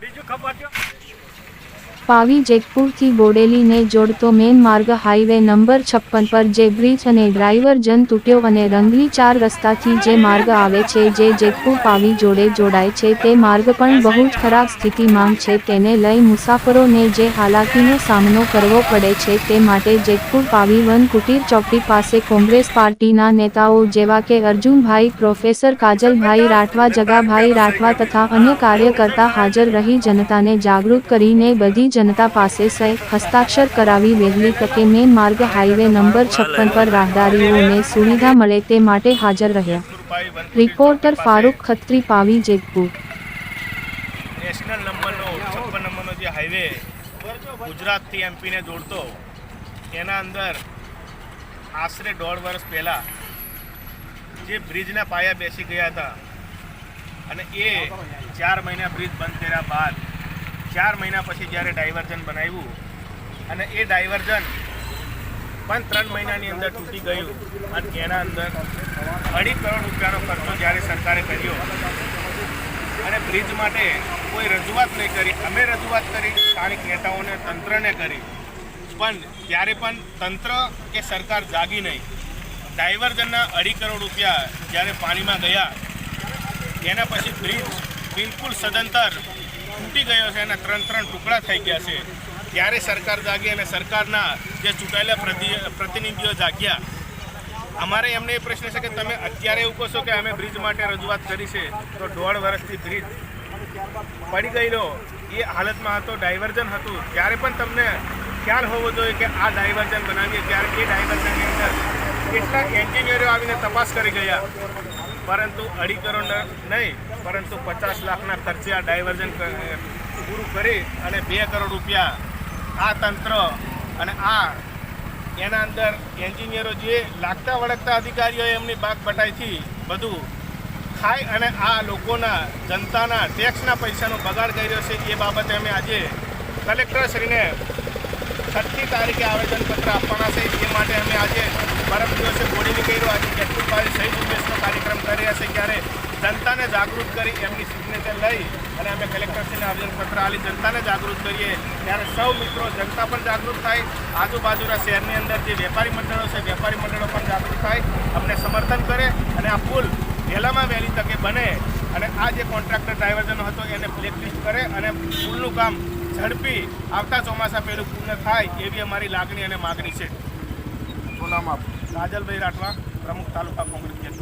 બીજું ખબર છે? પાવી જેતપુરથી બોડેલીને જોડતો મેન માર્ગ હાઈવે નંબર છપ્પન પર જે બ્રિજ અને ડ્રાઈવર જન તૂટ્યો અને રંગલી ચાર રસ્તાથી જે માર્ગ આવે છે, જે જેતપુર પાવી જોડે જોડાય છે, તે માર્ગ પણ બહુ જ ખરાબ સ્થિતિમાં છે, તેને લઈ મુસાફરોને જે હાલાકીનો સામનો કરવો પડે છે, તે માટે જેતપુર પાવી વન કુટીર ચોકડી પાસે કોંગ્રેસ પાર્ટીના નેતાઓ જેવા કે અર્જુનભાઈ, પ્રોફેસર કાજલભાઈ રાઠવા, જગાભાઈ રાઠવા તથા અન્ય કાર્યકર્તા હાજર રહી જનતાને જાગૃત કરીને બધી જનતા પાસે સહી હસ્તાક્ષર કરાવી વહેલી તકે મેન માર્ગ હાઈવે નંબર છપ્પન પર રાહદારીઓને સુવિધા મળે તે માટે હાજર રહ્યા. રિપોર્ટર ફારૂક ખત્રી, પાવી, જેતપુર. નેશનલ નંબરનો છપ્પન નંબરનો જે હાઈવે ગુજરાતથી એમપીને જોડતો, એના અંદર આશરે દોઢ વર્ષ પહેલાં જે બ્રિજના પાયા બેસી ગયા હતા અને એ ચાર મહિના બ્રિજ બંધ કર્યા બાદ ચાર મહિના પછી જ્યારે ડાયવર્ઝન બનાવ્યું અને એ ડાયવર્ઝન પણ ત્રણ મહિનાની અંદર તૂટી ગયું અને એના અંદર અઢી કરોડ રૂપિયાનો ખર્ચો જ્યારે સરકારે કર્યો અને બ્રિજ માટે કોઈ રજૂઆત નહીં કરી. અમે રજૂઆત કરી, સ્થાનિક નેતાઓને, તંત્રને કરી. પણ ત્યારે પણ તંત્ર કે સરકાર જાગી નહીં. ડાયવર્ઝનના અઢી કરોડ રૂપિયા જ્યારે પાણીમાં ગયા, એના પછી બ્રિજ બિલકુલ સદંતર તૂટી ગયો છે અને ત્રણ ત્રણ ટુકડા થઈ ગયા છે. ત્યારે સરકાર જાગી અને સરકારના જે ચૂંટાયેલા પ્રતિ- પ્રતિનિધિઓ જાગ્યા. અમારે એમને એ પ્રશ્ન છે કે તમે અત્યારે એવું કહો છો કે અમે બ્રિજ માટે રજૂઆત કરી છે, તો દોઢ વર્ષથી બ્રિજ પડી ગયેલો, એ હાલતમાં હતો, ડાયવર્ઝન હતું. ત્યારે પણ તમને ખ્યાલ હોવો જોઈએ કે આ ડાયવર્ઝન બનાવીએ ત્યારે એ ડાયવર્ઝનની અંદર કેટલા એન્જિનિયરો આવીને તપાસ કરી ગયા. પરંતુ અઢી કરોડ નહીં, પરંતુ પચાસ લાખના ખર્ચે આ ડાયવર્ઝન પૂરું કરી અને બે કરોડ રૂપિયા આ તંત્ર અને આ એના અંદર એન્જિનિયરો જે લાગતા વળગતા અધિકારીઓએ એમની બાગ બટાઈથી બધું ખાઈ અને આ લોકોના જનતાના ટેક્સના પૈસાનો બગાડ કર્યો છે, એ બાબતે અમે આજે કલેક્ટરશ્રીને છઠ્ઠી તારીખે આવેદનપત્ર આપવાના છે, એ માટે અમે આજે પરમ દિવસે કર્યો આજે જેટલું શહીદ ઉદ્દેશનો કાર્યક્રમ કરી રહ્યા છે, ત્યારે જનતાને જાગૃત કરી એમની સિગ્નેચર લઈ અને અમે કલેક્ટરશ્રીને આવેદનપત્ર આપી જનતાને જાગૃત કરીએ. ત્યારે સૌ મિત્રો જનતા પણ જાગૃત થાય. આજુબાજુના શહેરની અંદર જે વેપારી મંડળો છે, વેપારી મંડળો પણ જાગૃત થાય, અમને સમર્થન કરે અને આ પુલ વહેલામાં વહેલી તકે બને અને આ જે કોન્ટ્રાક્ટર ડ્રાઈવરજનો હતો એને બ્લેકલિસ્ટ કરે અને પુલનું કામ ઝડપી આવતા ચોમાસા પહેલું પૂર્ણ થાય એવી અમારી લાગણી અને માગણી છે. શું નામ આપ કાજલભાઈ રાઠવા પ્રમુખ તાલુકા કોંગ્રેસ